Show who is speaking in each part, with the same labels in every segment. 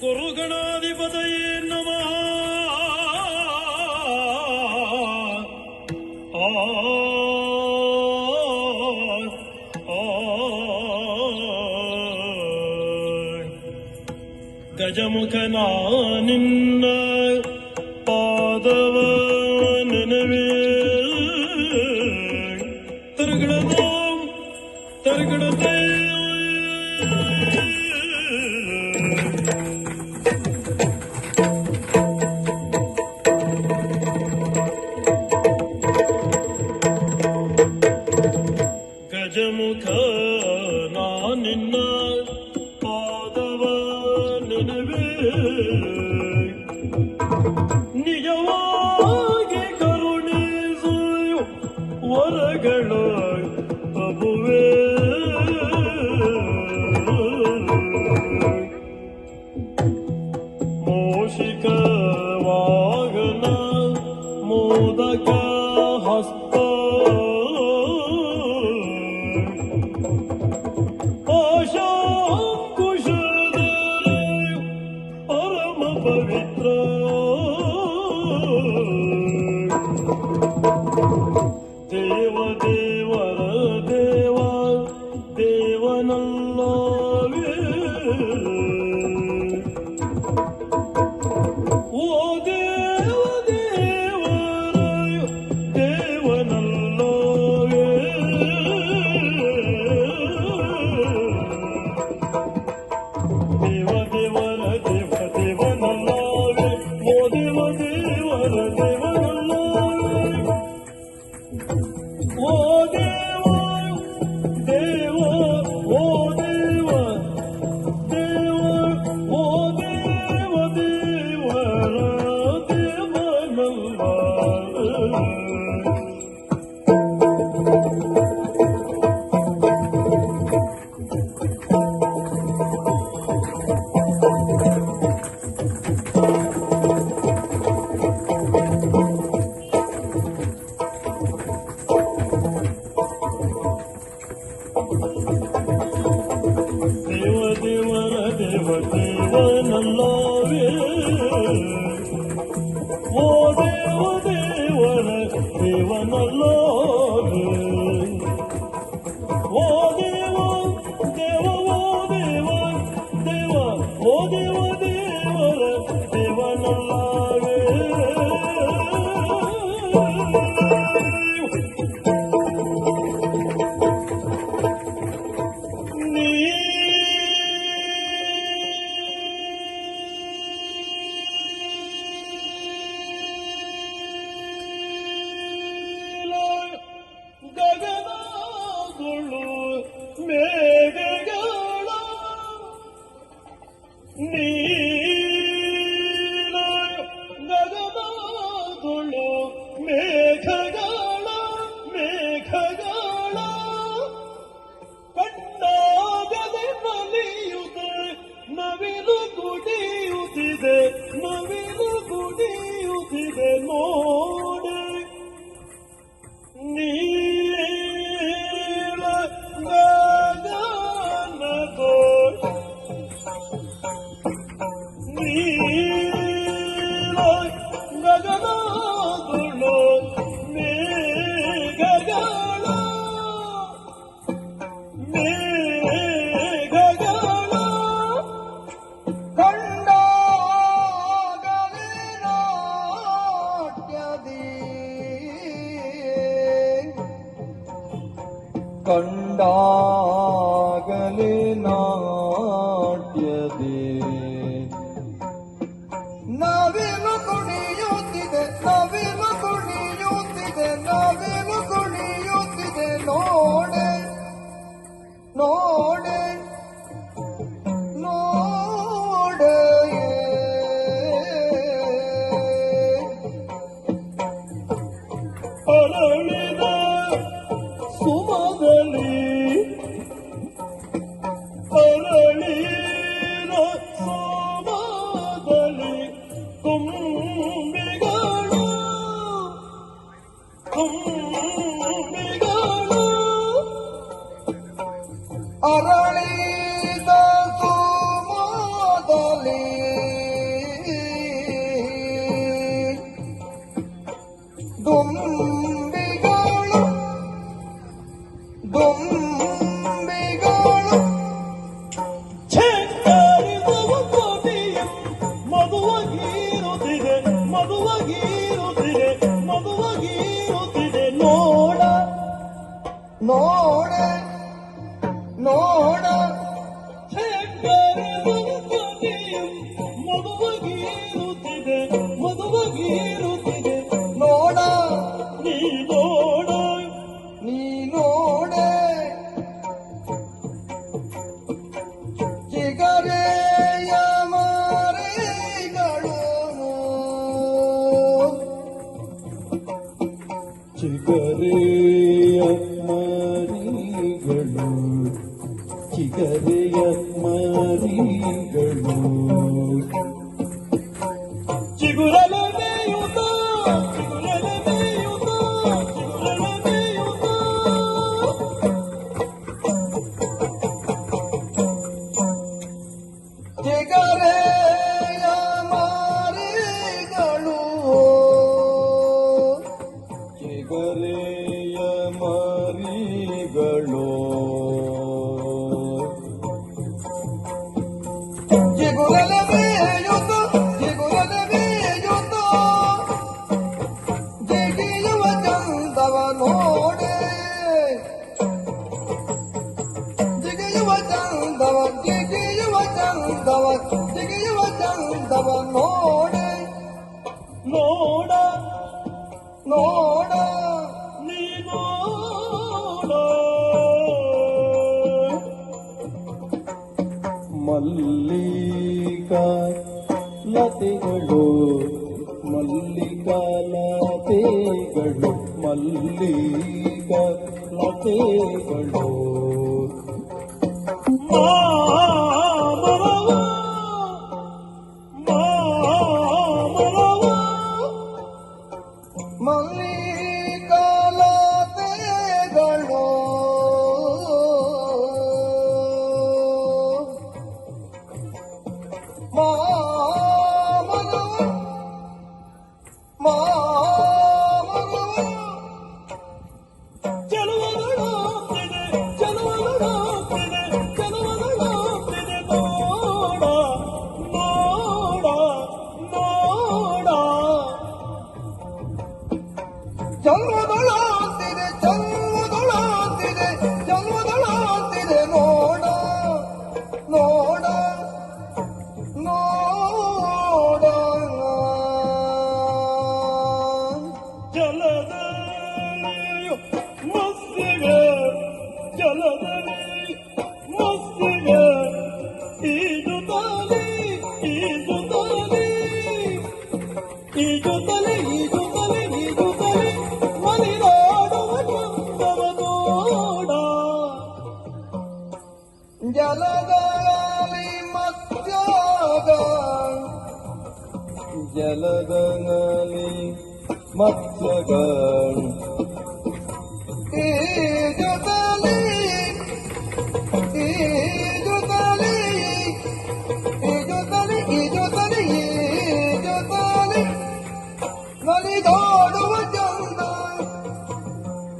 Speaker 1: ಗುರುಗಣಾಧಿಪತಯೇ ನಮಃ. ಗಜಮುಖನ ನಿನ್ನ Thank you. the कण्डागलिना ಮಗುವಾಗಿರುತ್ತಿದೆ ಮಗುವಾಗಿರುತ್ತಿದೆ ನೋಡ
Speaker 2: ನೋಡ.
Speaker 1: ಚಿಗರೆಯ ಲತೆಗಳು ಮಲ್ಲಿಕ ಲತೆಗಳು ಮಾಮರವ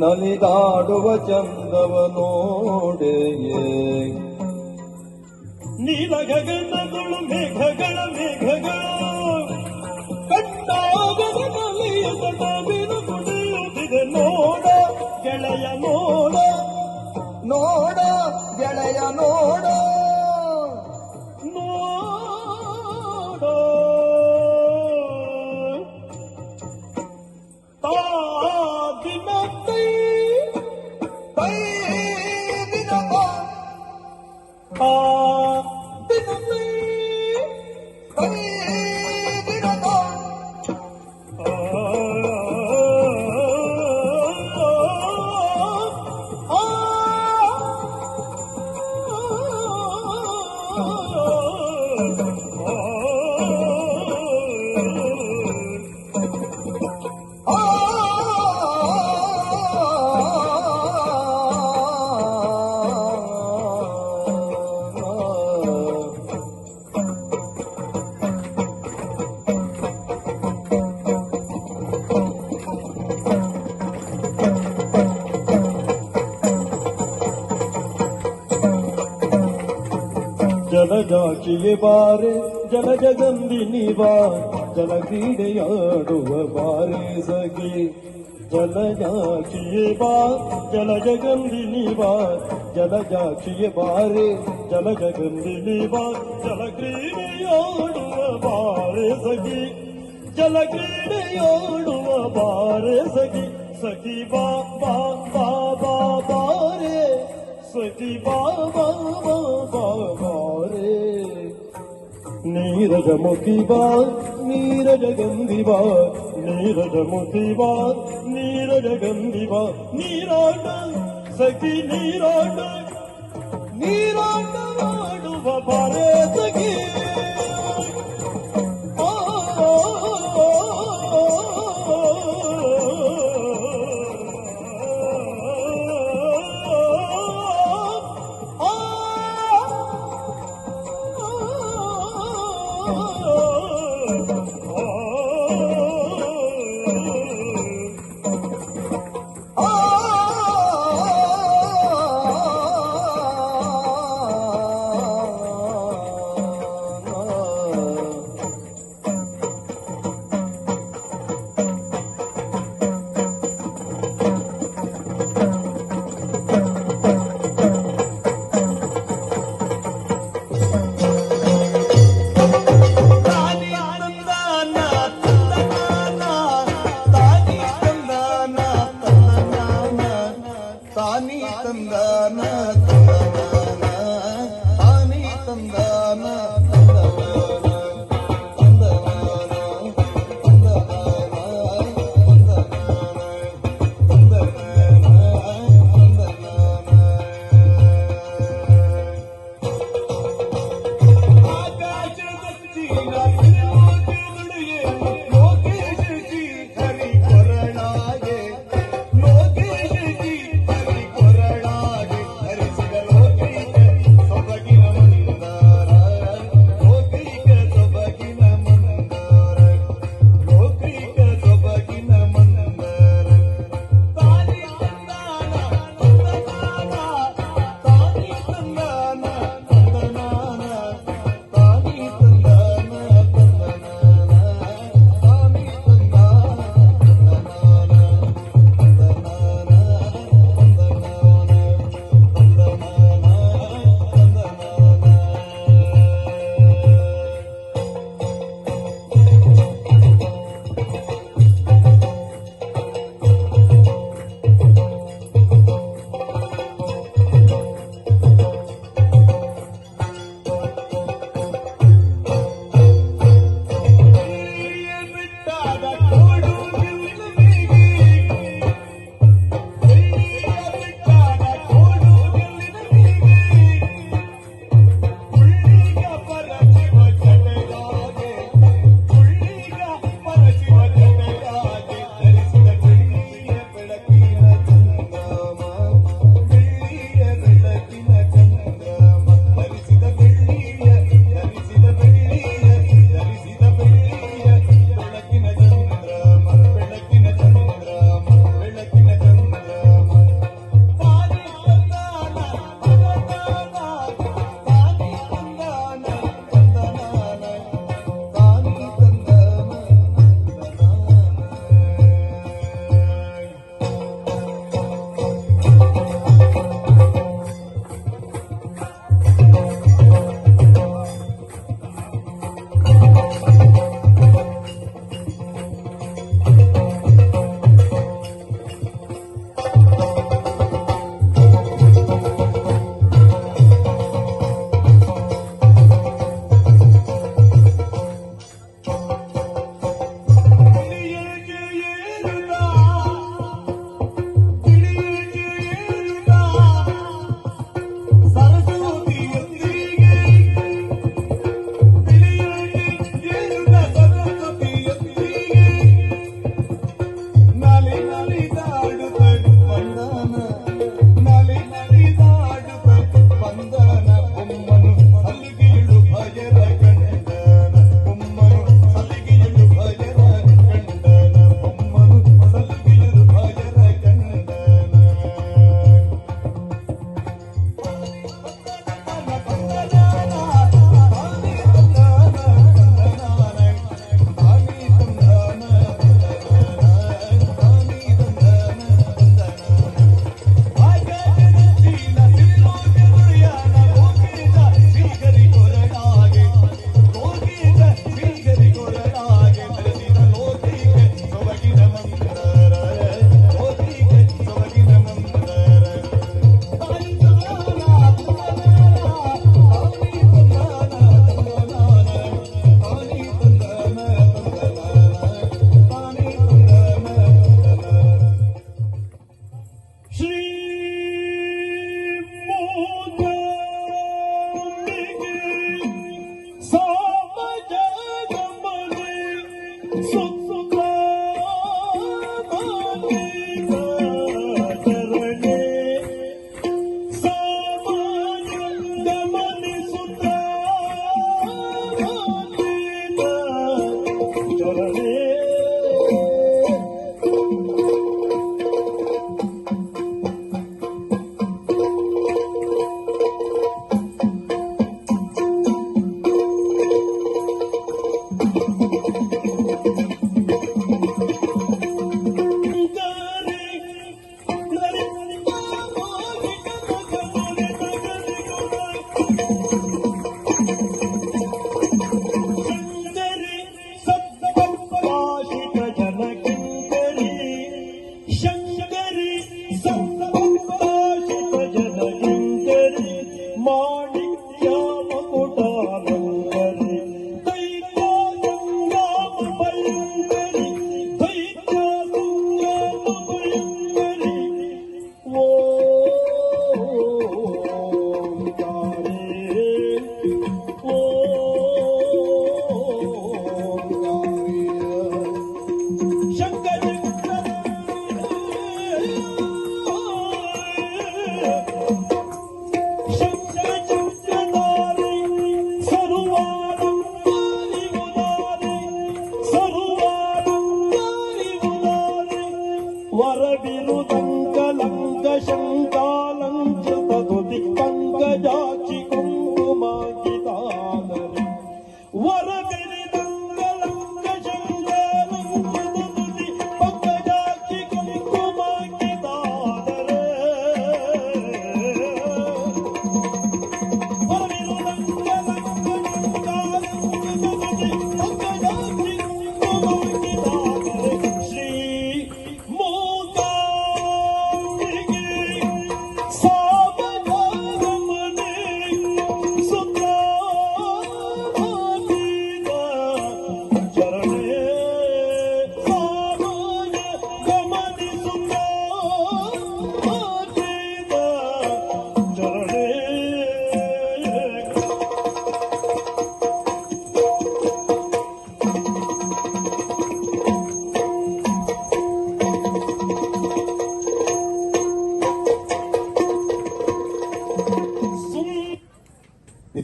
Speaker 2: ನಲಿದಾಡುವ
Speaker 1: ಚಂದವ ನೋಡೆಯೇ ನೀಲ ಗಗನಗಳು ಮೇಘಗಳ, ಮೇಘಗಳು ಕಟ್ಟಾಗದ ಕಲಿಯದ ತಟವಿನ ಕುಡಿಯುತ್ತಿದೆ. ನೋಡ, ಗೆಳೆಯ, ನೋಡ
Speaker 2: ನೋಡ, ಗೆಳೆಯ, ನೋಡ. 아, 뜨겁네. 아니.
Speaker 1: ಜಲಜಾಚಿಗೆ ಬಾರೆ ಜಲಜಗಂದಿನಿ ಬಾ ಜಲ ಕ್ರೀಡೆಯಾಡುವ ಬಾರೆ ಸಗಿ ಜಲಜಾಚಿಯೇ ಬಾ ಜಲಜಗಂದಿನಿ ಬಾ ಜಲಜಾಚಿಯೇ ಬಾರೆ ಜಲಜಗಂದಿನಿ ಬಾ ಜಲ ಕ್ರೀಡೆಯಾಡುವ ಬಾರೆ ಸಗಿ ಜಲ ಕ್ರೀಡೆಯಾಡುವ ಬಾರೆ ಸಗಿ ಸಖಿ ಬಾ ಬಾ ಬಾ ಬಾ ಬಾರೆ ಸಖಿ ಬಾ ಬಾ ಬಾ ಬಾ ಬಾರೆ ನೀರಜ ಮುಖಿ ಬಾ
Speaker 3: നീരജമുതിവാ നീരജഗന്ധിവാ നീരജമുതിവാ നീരജഗന്ധിവാ നീരാട സഖി നീരാട നീരാട പാടുവ പറേ സഖി. ಚಂದನ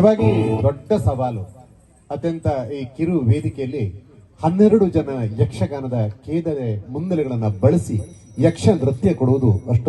Speaker 4: ನಿಜವಾಗಿ ದೊಡ್ಡ ಸವಾಲು. ಅತ್ಯಂತ ಈ ಕಿರು ವೇದಿಕೆಯಲ್ಲಿ ಹನ್ನೆರಡು ಜನ ಯಕ್ಷಗಾನದ ಕೇದರೆ ಮುನ್ನೆಲೆಗಳನ್ನ ಬಳಸಿ ಯಕ್ಷ ನೃತ್ಯ ಕೊಡುವುದು ಅಷ್ಟು